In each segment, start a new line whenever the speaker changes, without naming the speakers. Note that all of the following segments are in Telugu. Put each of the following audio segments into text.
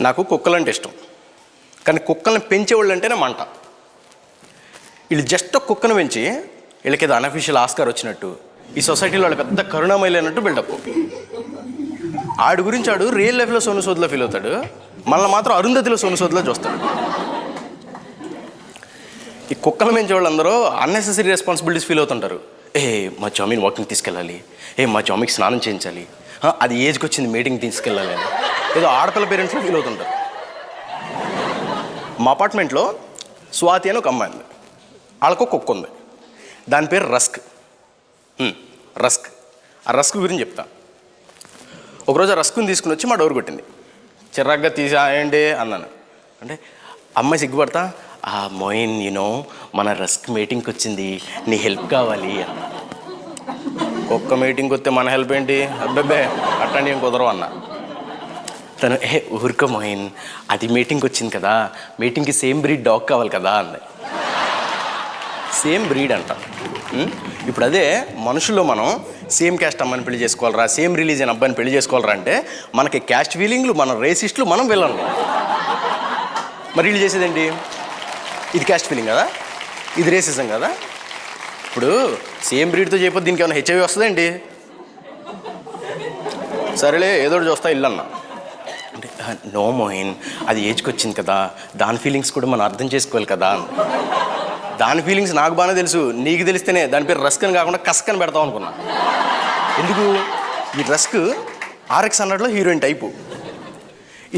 నాకు కుక్కలు అంటే ఇష్టం. కానీ కుక్కల్ని పెంచేవాళ్ళు అంటేనే మంట. వీళ్ళు జస్ట్ కుక్కను పెంచి వీళ్ళకి ఏదో అనఫిషియల్ ఆస్కార్ వచ్చినట్టు ఈ సొసైటీలో వాళ్ళు పెద్ద కరుణామయలేనట్టు బిల్డప్ ఆడి గురించి ఆడు రియల్ లైఫ్లో సోను సోదులో ఫీల్ అవుతాడు. మళ్ళీ మాత్రం అరుంధతిలో సోను సోదులో చూస్తాడు. ఈ కుక్కల పెంచే వాళ్ళందరూ అన్నెసెసరీ రెస్పాన్సిబిలిటీస్ ఫీల్ అవుతుంటారు. ఏ మా జామీన్ వాకింగ్ తీసుకెళ్ళాలి. ఏ మా జామీకి స్నానం చేయించాలి. అది ఏజ్కి వచ్చింది మీటింగ్ తీసుకెళ్ళాలని ఏదో ఆడపిల్ల పేరెంట్స్లో ఫీల్ అవుతుంటారు. మా అపార్ట్మెంట్లో స్వాతి అని ఒక అమ్మాయి ఉంది. వాళ్ళకు కుక్క ఉంది. దాని పేరు రస్క్. రస్క్. ఆ రస్క్ గురించి చెప్తా. ఒకరోజు ఆ రస్క్ని తీసుకుని వచ్చి మా డోర్ కొట్టింది. చిరాగ్గా తీసాయండి అన్నాను. అంటే అమ్మాయి సిగ్గుపడతా ఆ మోయిన్ యూనో మన రస్క్ మీటింగ్కి వచ్చింది. నీ హెల్ప్ కావాలి అన్న. కుక్క మీటింగ్కి వస్తే మన హెల్ప్ ఏంటి? అబ్బాబ్బే అట్టండి ఏం కుదరవు అన్న. తను ఏ ఊరుకో మోయిన్ అది మీటింగ్కి వచ్చింది కదా మీటింగ్కి సేమ్ బ్రీడ్ డాగ్ కావాలి కదా అంది. సేమ్ బ్రీడ్ అంట. ఇప్పుడు అదే మనుషుల్లో మనం సేమ్ క్యాస్ట్ అమ్మని పెళ్ళి చేసుకోవాలరా సేమ్ రిలీజియన్ అబ్బాయిని పెళ్ళి చేసుకోవాలరా అంటే మనకి క్యాస్ట్ ఫీలింగ్లు మన రేసిస్టులు మనం వెళ్ళను మరి వీళ్ళు చేసేదేంటి? ఇది క్యాస్ట్ ఫీలింగ్ కదా? ఇది రేసిజం కదా? ఇప్పుడు సేమ్ బ్రీడ్తో చేయకపోతే దీనికి ఏమైనా హెచ్ఐవి వస్తుందండి సరేలే ఏదో ఒకటి చూస్తా ఇల్లన్న. అంటే నో మోహిన్ అది ఏజ్కి వచ్చింది కదా దాని ఫీలింగ్స్ కూడా మనం అర్థం చేసుకోవాలి కదా. దాని ఫీలింగ్స్ నాకు బాగానే తెలుసు నీకు తెలిస్తేనే దాని పేరు రస్క్ అని కాకుండా కస్క్ అని పెడతాం అనుకున్నా. ఎందుకు? ఈ రస్క్ ఆర్ఎక్స్ హండ్రెడ్లో హీరోయిన్ టైపు.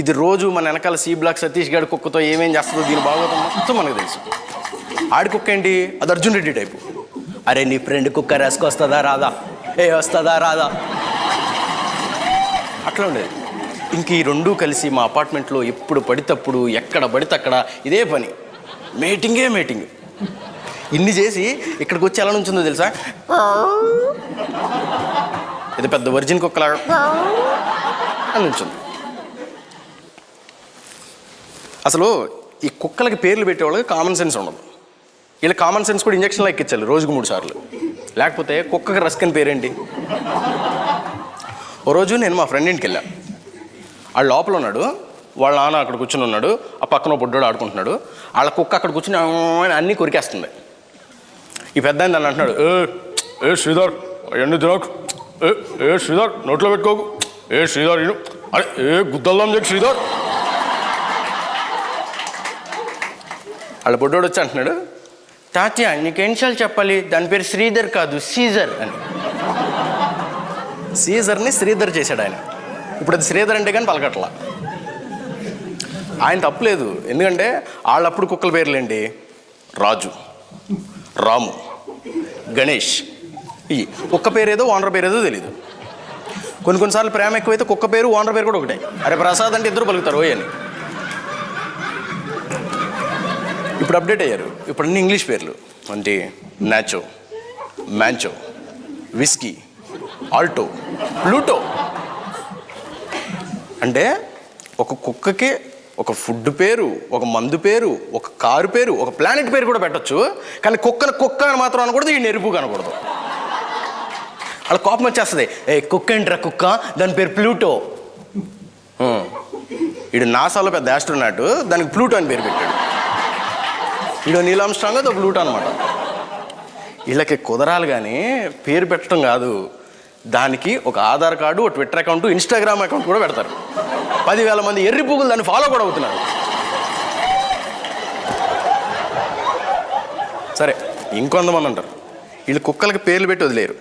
ఇది రోజు మన వెనకాల సీ బ్లాక్ సతీష్ గడ్ కుక్కతో ఏమేం చేస్తుందో దీని బాగోతం మొత్తం మనకు తెలుసు. ఆడి కుక్క ఏంటి? అది అర్జున్ రెడ్డి టైపు. అరే నీ ఫ్రెండ్ కుక్క రెస్క్ వస్తుందా రాదా? ఏ వస్తుందా రాదా? అట్లా ఉండేది. ఇంక ఈ రెండూ కలిసి మా అపార్ట్మెంట్లో ఎప్పుడు పడితప్పుడు ఎక్కడ పడితే అక్కడ ఇదే పని. మీటింగే మీటింగ్ ఇన్ని చేసి ఇక్కడికి వచ్చి ఎలా నుంచుందో తెలుసా? ఇది పెద్ద ఒరిజిన్ కుక్కలాగా అని నుంచుంది. అసలు ఈ కుక్కలకి పేర్లు పెట్టేవాళ్ళకి కామన్ సెన్స్ ఉండదు. వీళ్ళ కామన్ సెన్స్ కూడా ఇంజక్షన్లు ఎక్కించాలి రోజుకు మూడు సార్లు. లేకపోతే కుక్కకి రస్క్ అని పేరేంటి? ఓ రోజు నేను మా ఫ్రెండ్ ఇంటికి వెళ్ళా. వాళ్ళ లోపల ఉన్నాడు వాళ్ళ నాన్న అక్కడ కూర్చుని ఉన్నాడు ఆ పక్కన బుడ్డోడు ఆడుకుంటున్నాడు వాళ్ళ కుక్క అక్కడ కూర్చుని అన్ని అన్నీ కొరికేస్తుంది. ఈ పెద్ద ఆయన దాన్ని అంటున్నాడు ఏ ఏ శ్రీధర్ అవన్నీ తినకు. ఏ ఏ శ్రీధర్ నోట్లో పెట్టుకోకు. ఏ శ్రీధర్ ఇను. అరే ఏ గుద్దల్దాం చెప్పి శ్రీధర్. వాళ్ళ బుడ్డోడు వచ్చి అంటున్నాడు తాత్య నీకు ఎన్నిసార్లు చెప్పాలి? దాని పేరు శ్రీధర్ కాదు సీజర్ అని. సీజర్ని శ్రీధర్ చేశాడు ఆయన. ఇప్పుడు అది శ్రీధర్ అంటే కానీ పలకట్లా. ఆయన తప్పలేదు ఎందుకంటే వాళ్ళప్పుడు కుక్కల పేర్లేండి రాజు రాము గణేష్. ఈ కుక్క పేరేదో ఓనర్ పేరేదో తెలియదు కొన్ని కొన్నిసార్లు ప్రేమ ఎక్కువైతే కుక్క పేరు ఓనర్ పేరు కూడా ఒకటే. అరే ప్రసాద్ అంటే ఇద్దరు పలుకుతారు ఓయ్ అని. ఇప్పుడు అప్డేట్ అయ్యారు. ఇప్పుడు అన్ని ఇంగ్లీష్ పేర్లు. అంటే nacho mancho whisky Alto Pluto అంటే ఒక కుక్కకి ఒక ఫుడ్ పేరు ఒక మందు పేరు ఒక కారు పేరు ఒక ప్లానెట్ పేరు కూడా పెట్టొచ్చు. కానీ కుక్కను కుక్క అని మాత్రం అనకూడదు ఈ నెరుపు అనకూడదు. అలా కోపం వచ్చేస్తుంది. ఏ కుక్క ఏంట్రా కుక్క? దాని పేరు ప్లూటో. ఇడు ఈడు నాసాలో పెద్ద ఆస్ట్రోనాట్ దానికి ప్లూటో అని పేరు పెట్టాడు. ఈడో నీలాం స్ట్రాంగ్ అది ప్లూటో అనమాట వీళ్ళకి కుదరాలి కానీ పేరు పెట్టడం కాదు. దానికి ఒక ఆధార్ కార్డు ఒక ట్విట్టర్ అకౌంట్ ఇన్స్టాగ్రామ్ అకౌంట్ కూడా పెడతారు. పదివేల మంది ఎర్రి పువ్వులు దాన్ని ఫాలో కూడా అవుతున్నారు. సరే ఇంకొంతమంది ఉంటారు. వీళ్ళు కుక్కలకి పేర్లు పెట్టి వదిలేరు.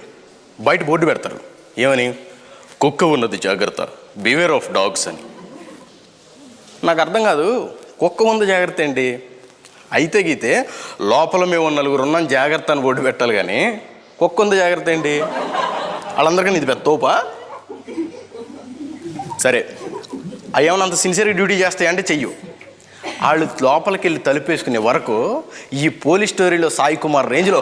బయట బోర్డు పెడతారు. ఏమని? కుక్క ఉన్నది జాగ్రత్త. బివేర్ ఆఫ్ డాగ్స్ అని. నాకు అర్థం కాదు కుక్క ఉంది జాగ్రత్త ఏంటి? అయితే గీతే లోపల మేము నలుగురు ఉన్నాం జాగ్రత్త అని బోర్డు పెట్టాలి కానీ కుక్క ఉంది జాగ్రత్త ఏంటి? వాళ్ళందరికీ ఇది పెద్ద తోపా? సరే అయ్యేమన్నా అంత సిన్సియర్గా డ్యూటీ చేస్తాయంటే చెయ్యు. వాళ్ళు లోపలికి వెళ్ళి తలుపేసుకునే వరకు ఈ పోలీస్ స్టోరీలో సాయి కుమార్ రేంజ్లో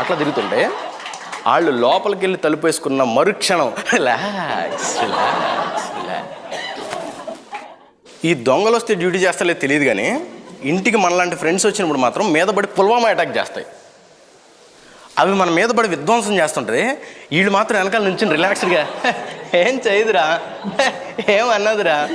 అట్లా తిరుగుతుంటే వాళ్ళు లోపలికి వెళ్ళి తలుపేసుకున్న మరుక్షణం. రిలాక్స్ రిలాక్స్ ఈ దొంగలు వస్తే డ్యూటీ చేస్తలే తెలియదు కానీ ఇంటికి మనలాంటి ఫ్రెండ్స్ వచ్చినప్పుడు మాత్రం మీద పడి పుల్వామా అటాక్ చేస్తాయి. అవి మన మీద పడి విధ్వంసం చేస్తుంటుంది వీళ్ళు మాత్రం వెనకాల నుంచి రిలాక్స్డ్గా ఏం చేయదురా? ఏమన్నదిరా